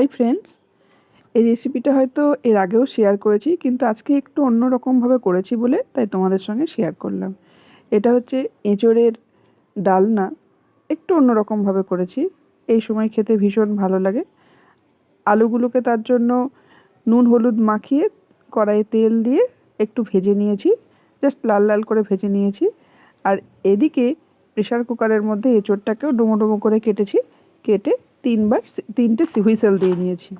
Hi friends এই রেসিপিটা হয়তো এর আগেও শেয়ার করেছি, কিন্তু আজকে একটু অন্য রকমভাবে করেছি বলে তাই তোমাদের সঙ্গে শেয়ার করলাম। এটা হচ্ছে এঁচড়ের ডালনা, একটু অন্য রকমভাবে করেছি। এই সময় খেতে ভীষণ ভালো লাগে। আলুগুলোকে তার জন্য নুন, হলুদ মাখিয়ে কড়াইয়ে তেল দিয়ে একটু ভেজে নিয়েছি। জাস্ট লাল লাল করে ভেজে নিয়েছি। আর এদিকে প্রেশার কুকারের মধ্যে এঁচড়টাকেও ডুমো ডুমো করে কেটেছি। কেটে তিনবার তিনটে হুইসেল দিয়ে নিয়েছি।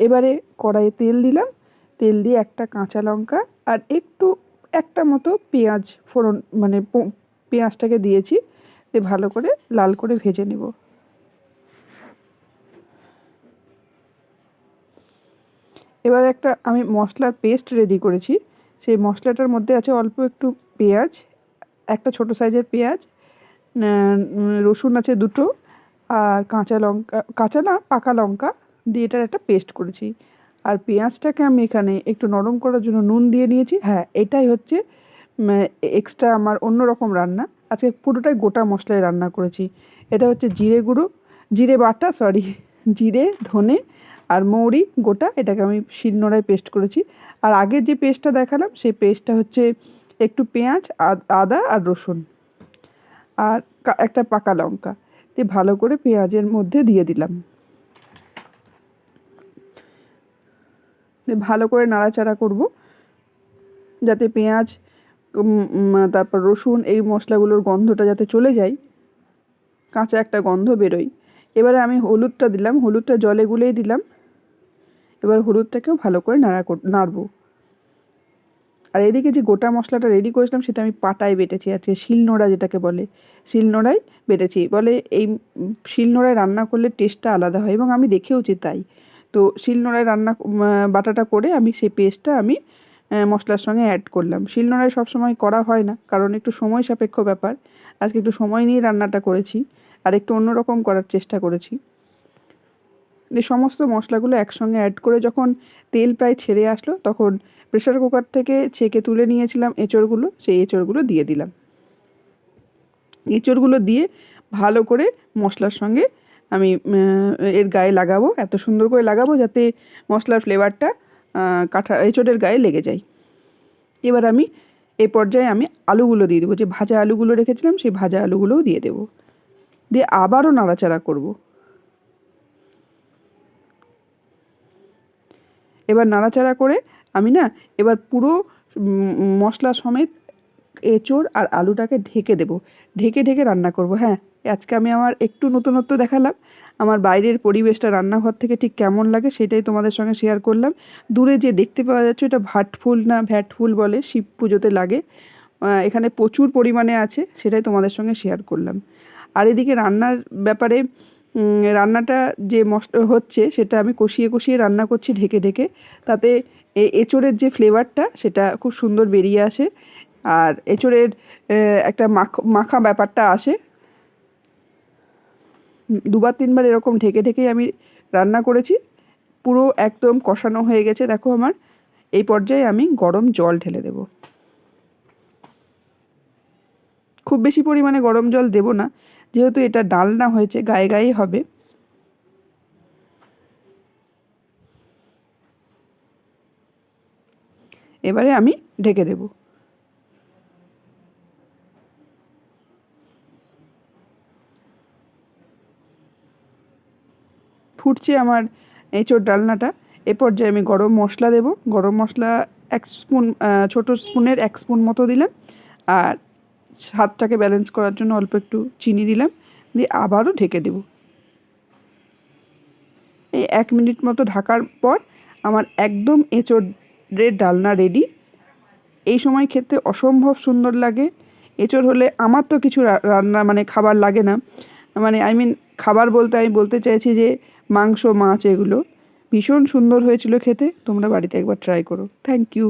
এবারে কড়াইয়ে তেল দিলাম। তেল দিয়ে একটা কাঁচা লঙ্কা আর একটু, একটা মতো পেঁয়াজ ফোড়ন মানে পেঁয়াজটাকে দিয়েছি দিয়ে ভালো করে লাল করে ভেজে নেব। এবার একটা, আমি মশলার পেস্ট রেডি করেছি। সেই মশলাটার মধ্যে আছে অল্প একটু পেঁয়াজ, একটা ছোট সাইজের পেঁয়াজ রসুন আছে দুটো আর কাঁচা লঙ্কা, কাঁচা না, পাকা লঙ্কা দিয়ে এটার একটা পেস্ট করেছি। আর পেঁয়াজটাকে আমি এখানে একটু নরম করার জন্য নুন দিয়ে নিয়েছি। হ্যাঁ এটাই হচ্ছে এক্সট্রা আমার অন্য রকম রান্না। আজকে পুরোটাই গোটা মশলায় রান্না করেছি। এটা হচ্ছে জিরে গুঁড়ো, জিরে বাটা সরি জিরে, ধনে আর মৌরি গোটা এটাকে আমি শিলনোড়ায় পেস্ট করেছি। আর আগের যে পেস্টটা দেখালাম, সেই পেস্টটা হচ্ছে একটু পেঁয়াজ আদা আর রসুন। আর একটা পাকা লঙ্কা। দিয়ে ভালো করে পেঁয়াজের মধ্যে দিয়ে দিলাম। ভালো করে নাড়াচাড়া করব। যাতে পেঁয়াজ তারপর রসুন এই মশলাগুলোর গন্ধটা যাতে চলে যায়, কাঁচা একটা গন্ধ বেরোয়। এবারে আমি হলুদটা দিলাম। হলুদটা জলে গুলেই দিলাম। এবার হলুদটাকেও ভালো করে নাড়া নাড়বো। আর এদিকে যে গোটা মশলাটা রেডি করেছিলাম, সেটা আমি পাটায় বেটেছি। আজকে শিলনোড়া যেটাকে বলে, শিলনোড়ায় বেটেছি। বলে এই শিলনোড়ায় রান্না করলে টেস্টটা আলাদা হয় এবং আমি দেখেওছি তাই। তো শিলনোড়ায় রান্না বাটাটা করে আমি সেই পেস্টটা আমি মশলার সঙ্গে অ্যাড করলাম। শিলনোড়ায় সবসময় করা হয় না, কারণ একটু সময় সাপেক্ষ ব্যাপার। আজকে একটু সময় নিয়ে রান্নাটা করেছি, আর একটু অন্যরকম করার চেষ্টা করেছি। দিয়ে সমস্ত মশলাগুলো একসঙ্গে অ্যাড করে যখন তেল প্রায় ছেড়ে আসলো, তখন প্রেশার কুকার থেকে ছেঁকে তুলে নিয়েছিলাম এঁচড়গুলো, সেই এঁচড়গুলো দিয়ে দিলাম। এঁচড়গুলো দিয়ে ভালো করে মশলার সঙ্গে আমি এর গায়ে লাগাবো, এত সুন্দর করে লাগাবো যাতে মশলার ফ্লেভারটা কাঠা, এঁচড়ের গায়ে লেগে যায়। এবার আমি এই পর্যায়ে আমি আলুগুলো দিয়ে দেবো, যে ভাজা আলুগুলো রেখেছিলাম, সেই ভাজা আলুগুলোও দিয়ে দেবো। দিয়ে আবারও নাড়াচাড়া করব। এবার নাড়াচাড়া করে আমি না এবার পুরো মশলা সমেত এঁচোড় আর আলুটাকে ঢেকে দেবো। ঢেকে ঢেকে রান্না করব হ্যাঁ। আজকে আমি আমার একটু নতুনত্ব দেখালাম। আমার বাইরের পরিবেশটা রান্নাঘর থেকে ঠিক কেমন লাগে সেটাই তোমাদের সঙ্গে শেয়ার করলাম। দূরে যে দেখতে পাওয়া যাচ্ছে এটা ভাটফুল না ভ্যাটফুল বলে শিব পুজোতে লাগে। এখানে প্রচুর পরিমাণে আছে সেটাই তোমাদের সঙ্গে শেয়ার করলাম। আর এদিকে রান্নার ব্যাপারে রান্নাটা যে মশলা হচ্ছে সেটা আমি কষিয়ে কষিয়ে রান্না করছি ঢেকে ঢেকে। তাতে এঁচোড়ের যে ফ্লেভারটা সেটা খুব সুন্দর বেরিয়ে আসে। আর এঁচোড়ের একটা মাখ, মাখা ব্যাপারটা আসে। দুবার তিনবার এরকম ঢেকে ঢেকেই আমি রান্না করেছি। পুরো একদম কষানো হয়ে গেছে, দেখো আমার। এই পর্যায়ে আমি গরম জল ঢেলে দেব। খুব বেশি পরিমাণে গরম জল দেব না। যেহেতু এটা ডালনা হয়েছে, গায়ে গায়ে হবে। এবারে আমি ঢেকে দেব। ফুটছে আমার এঁচোড় ডালনাটা। এ পর্যায়ে আমি গরম মশলা দেব। গরম মশলা এক স্পুন ছোটো স্পুনের এক স্পুন মতো দিলাম। আর স্বাদটাকে ব্যালেন্স করার জন্য অল্প একটু চিনি দিলাম, দিয়ে আবারও ঢেকে দেব। এই এক মিনিট মতো ঢাকার পর আমার একদম এঁচড়ের ডালনা রেডি এই সময় খেতে অসম্ভব সুন্দর লাগে। এঁচড় হলে আমার তো কিছু রান্না মানে খাবার লাগে না। মানে আই মিন খাবার বলতে আমি বলতে চাইছি যে মাংস, মাছ এগুলো ভীষণ সুন্দর হয়েছিল খেতে। তোমরা বাড়িতে একবার ট্রাই করো। Thank you